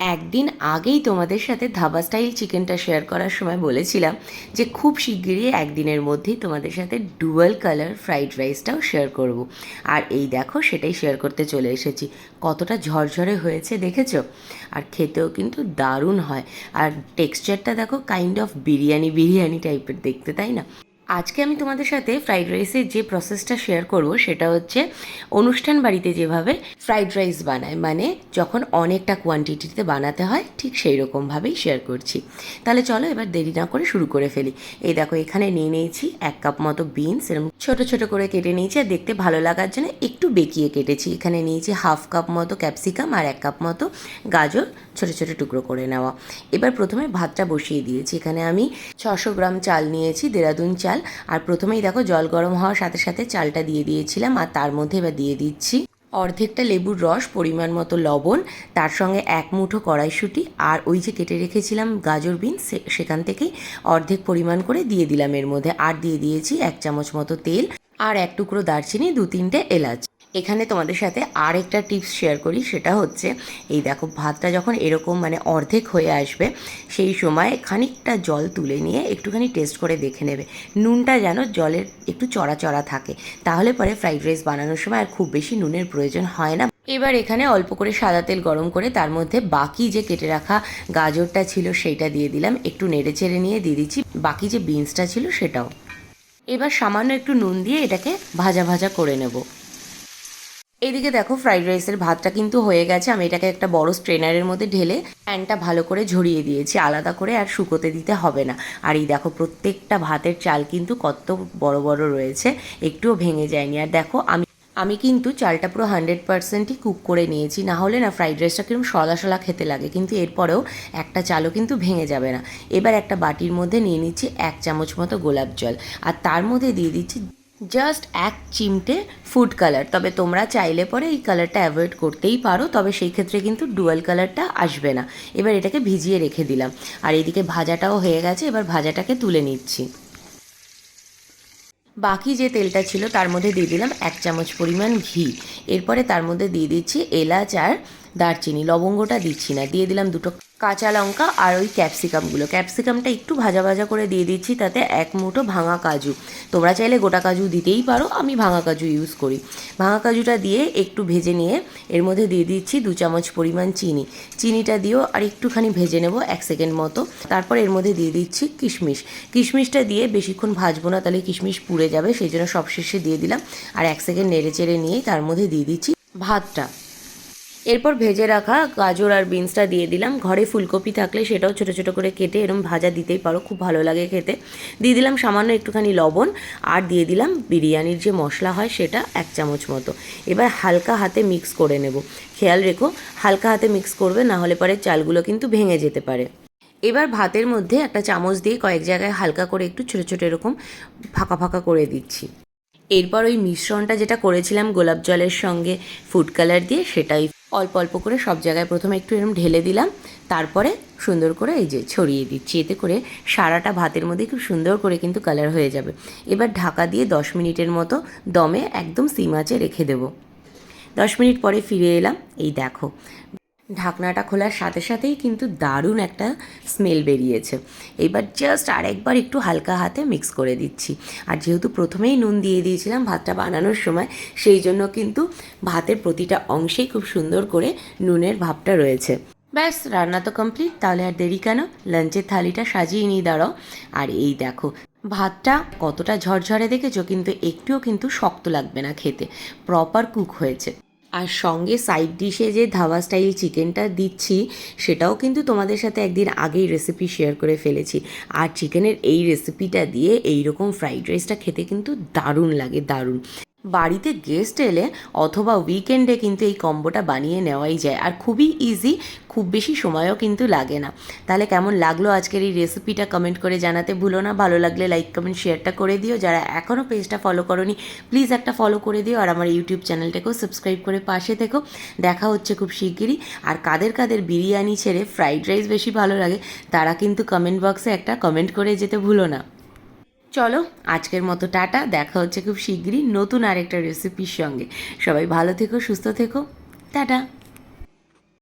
একদিন আগেই তোমাদের সাথে ধাবা স্টাইল চিকেনটা শেয়ার করার সময় বলেছিলাম যে খুব শিগগিরই একদিনের মধ্যেই তোমাদের সাথে ডুয়াল কালার ফ্রাইড রাইসটাও শেয়ার করব। আর এই দেখো, সেটাই শেয়ার করতে চলে এসেছি। কতটা ঝরঝরে হয়েছে, দেখেছ? আর খেতেও কিন্তু দারুণ হয়। আর টেক্সচারটা দেখো কাইন্ড অফ বিরিয়ানি বিরিয়ানি টাইপের দেখতে, তাই না? আজকে আমি তোমাদের সাথে ফ্রাইড রাইসের যে প্রসেসটা শেয়ার করব, সেটা হচ্ছে অনুষ্ঠান বাড়িতে যেভাবে ফ্রাইড রাইস বানায় মানে যখন অনেকটা কোয়ান্টিটিতে বানাতে হয়, ঠিক সেই রকমভাবেই শেয়ার করছি। তাহলে চলো এবার দেরি না করে শুরু করে ফেলি। এই দেখো, এখানে নিয়ে নিয়েছি এক কাপ মতো বিনস এরকম ছোট ছোট করে কেটে নিয়েছি, আর দেখতে ভালো লাগার জন্য একটু বেঁকিয়ে কেটেছি। এখানে নিয়েছি হাফ কাপ মতো ক্যাপসিকাম আর এক কাপ মতো গাজর, ছোট ছোট টুকরো করে নেওয়া। এবার প্রথমে ভাতটা বসিয়ে দিয়েছি। এখানে আমি ছশো গ্রাম চাল নিয়েছি, দেরাদুন চাল। আর প্রথমেই দেখো জল গরম হওয়ার সাথে সাথে চালটা দিয়ে দিয়েছিলাম, আর তার মধ্যে এবার দিয়ে দিচ্ছি অর্ধেকটা লেবুর রস, পরিমাণ মতো লবণ, তার সঙ্গে এক মুঠো কড়াইশুঁটি, আর ওই যে কেটে রেখেছিলাম গাজর বিন সেখান থেকেই অর্ধেক পরিমাণ করে দিয়ে দিলাম এর মধ্যে, আর দিয়ে দিয়েছি এক চামচ মতো তেল, আর এক টুকরো দারচিনি, দু তিনটে এলাচ। এখানে তোমাদের সাথে আর একটা টিপস শেয়ার করি, সেটা হচ্ছে, এই দেখো ভাতটা যখন এরকম মানে অর্ধেক হয়ে আসবে, সেই সময় খানিকটা জল তুলে নিয়ে একটুখানি টেস্ট করে দেখে নেবে। নুনটা যেন জলের একটু চড়া চড়া থাকে। তাহলে পরে ফ্রাইড রাইস বানানোর সময় আর খুব বেশি নুনের প্রয়োজন হয় না। এবার এখানে অল্প করে সাদা তেল গরম করে তার মধ্যে বাকি যে কেটে রাখা গাজরটা ছিল সেইটা দিয়ে দিলাম। একটু নেড়ে চেড়ে নিয়ে দিয়ে দিচ্ছি। বাকি যে বিনসটা ছিল সেটাও। এবার সামান্য একটু নুন দিয়ে এটাকে ভাজা ভাজা করে নেব। এইদিকে দেখো ফ্রাইড রাইসের ভাতটা কিন্তু হয়ে গেছে। আমি এটাকে একটা বড় স্ট্রেনারের মধ্যে ঢেলে প্যানটা ভালো করে ঝরিয়ে দিয়েছি। আলাদা করে আর শুকোতে দিতে হবে না। আর এই দেখো প্রত্যেকটা ভাতের চাল কিন্তু কত বড় বড় রয়েছে। একটুও ভেঙে যায়নি। আর দেখো আমি আমি কিন্তু চালটা পুরো হান্ড্রেড পার্সেন্টই কুক করে নিয়েছি। না হলে না ফ্রাইড রাইসটা কীরকম সলা সলা খেতে লাগে। কিন্তু এরপরেও একটা চালও কিন্তু ভেঙে যাবে না। এবার একটা বাটির মধ্যে নিয়ে নিচ্ছি এক চামচ মতো গোলাপ জল। আর তার মধ্যে দিয়ে দিচ্ছি জাস্ট এক চিমটে ফুড কালার তবে তোমরা চাইলে পরে এই কালারটা অ্যাভয়েড করতেই পারো, তবে সেই ক্ষেত্রে কিন্তু ডুয়াল কালারটা আসবে না। এবার এটাকে ভিজিয়ে রেখে দিলাম। আর এদিকে ভাজাটাও হয়ে গেছে, এবার ভাজাটাকে তুলে নিচ্ছি। বাকি যে তেলটা ছিল, তার মধ্যে দিয়ে দিলাম এক চামচ পরিমাণ ঘি। এরপরে তার মধ্যে দিয়ে দিচ্ছি এলাচ আর দারচিনি। লবঙ্গটা দিচ্ছি না, দিয়ে দিলাম দুটো কাঁচা লঙ্কা আর ওই ক্যাপসিকামগুলো। ক্যাপসিকামটা একটু ভাজা ভাজা করে দিয়ে দিচ্ছি, তাতে এক মুঠো ভাঙা কাজু। তোমরা চাইলে গোটা কাজু দিতেই পারো, আমি ভাঙা কাজু ইউজ করি। ভাঙা কাজুটা দিয়ে একটু ভেজে নিয়ে এর মধ্যে দিয়ে দিচ্ছি দু চামচ পরিমাণ চিনি। চিনিটা দিয়েও আর একটুখানি ভেজে নেব এক সেকেন্ড মতো। তারপর এর মধ্যে দিয়ে দিচ্ছি কিশমিশ। কিশমিশটা দিয়ে বেশিক্ষণ ভাজবো না, তাহলে কিশমিশ পুড়ে যাবে, সেই জন্য সবশেষে দিয়ে দিলাম। আর এক সেকেন্ড নেড়ে চেড়ে নিয়েই তার মধ্যে দিয়ে দিচ্ছি ভাতটা। এরপর ভেজে রাখা গাজর আর বিনসটা দিয়ে দিলাম। ঘরে ফুলকপি থাকলে সেটাও ছোটো ছোটো করে কেটে এরম ভাজা দিতেই পারো, খুব ভালো লাগে খেতে। দিয়ে দিলাম সামান্য একটুখানি লবণ আর দিয়ে দিলাম বিরিয়ানির যে মশলা হয় সেটা এক চামচ মতো। এবার হালকা হাতে মিক্স করে নেব। খেয়াল রেখো, হালকা হাতে মিক্স করবে, না হলে পরে চালগুলো কিন্তু ভেঙে যেতে পারে। এবার ভাতের মধ্যে একটা চামচ দিয়ে কয়েক জায়গায় হালকা করে একটু ছোটো ছোটো এরকম ফাঁকা ফাঁকা করে দিচ্ছি। এরপর ওই মিশ্রণটা যেটা করেছিলাম গোলাপ জলের সঙ্গে ফুড কালার দিয়ে সেটাই অল্প অল্প করে সব জায়গায় প্রথমে একটু এরম ঢেলে দিলাম, তারপরে সুন্দর করে এই যে ছড়িয়ে দিচ্ছি। এতে করে সারাটা ভাতের মধ্যে খুব সুন্দর করে কিন্তু কালার হয়ে যাবে। এবার ঢাকা দিয়ে দশ মিনিটের মতো দমে একদম সিম রেখে দেবো। দশ মিনিট পরে ফিরে এলাম, এই দেখো। ঢাকনাটা খোলার সাথে সাথেই কিন্তু দারুণ একটা স্মেল বেরিয়েছে। এবার জাস্ট আরেকবার একটু হালকা হাতে মিক্স করে দিচ্ছি। আর যেহেতু প্রথমেই নুন দিয়ে দিয়েছিলাম ভাতটা বানানোর সময়, সেই জন্য কিন্তু ভাতের প্রতিটা অংশেই খুব সুন্দর করে নুনের ভাবটা রয়েছে। ব্যাস, রান্না তো কমপ্লিট তাহলে আর দেরি কেন? লাঞ্চের থালিটা সাজিয়ে নিয়ে দাঁড়াও। আর এই দেখো, ভাতটা কতটা ঝরঝরে দেখেছ, কিন্তু একটুও কিন্তু শক্ত লাগবে না খেতে। প্রপার কুক হয়েছে। আর সঙ্গে সাইড ডিশে যে ধাবা স্টাইল চিকেনটা দিচ্ছি, সেটাও কিন্তু তোমাদের সাথে একদিন আগেই রেসিপি শেয়ার করে ফেলেছি। আর চিকেনের এই রেসিপিটা দিয়ে এইরকম ফ্রাইড রাইসটা খেতে কিন্তু দারুণ লাগে, দারুণ। বাড়িতে গেস্ট এলে অথবা উইকেন্ডে কিন্তু এই কম্বোটা বানিয়ে নেওয়াই যায়। আর খুবই ইজি খুব বেশি সময়ও কিন্তু লাগে না। তাহলে কেমন লাগল আজকের এই রেসিপিটা কমেন্ট করে জানাতে ভুলো না। ভালো লাগলে লাইক কমেন্ট শেয়ারটা করে দিও। যারা এখনও পেজটা ফলো করনি প্লিজ একটা ফলো করে দিও। আর আমার ইউটিউব চ্যানেলটাকেও সাবস্ক্রাইব করে পাশে থেকো। দেখা হচ্ছে খুব শিগগিরই। আর কাদের কাদের বিরিয়ানি ছেড়ে ফ্রাইড রাইস বেশি ভালো লাগে, তারা কিন্তু কমেন্ট বক্সে একটা কমেন্ট করে যেতে ভুলো না। চলো, আজকের মতো টাটা, দেখা হচ্ছে খুব শীঘ্রই নতুন আরেকটা রেসিপির সঙ্গে। সবাই ভালো থেকো, সুস্থ থেকো। টাটা।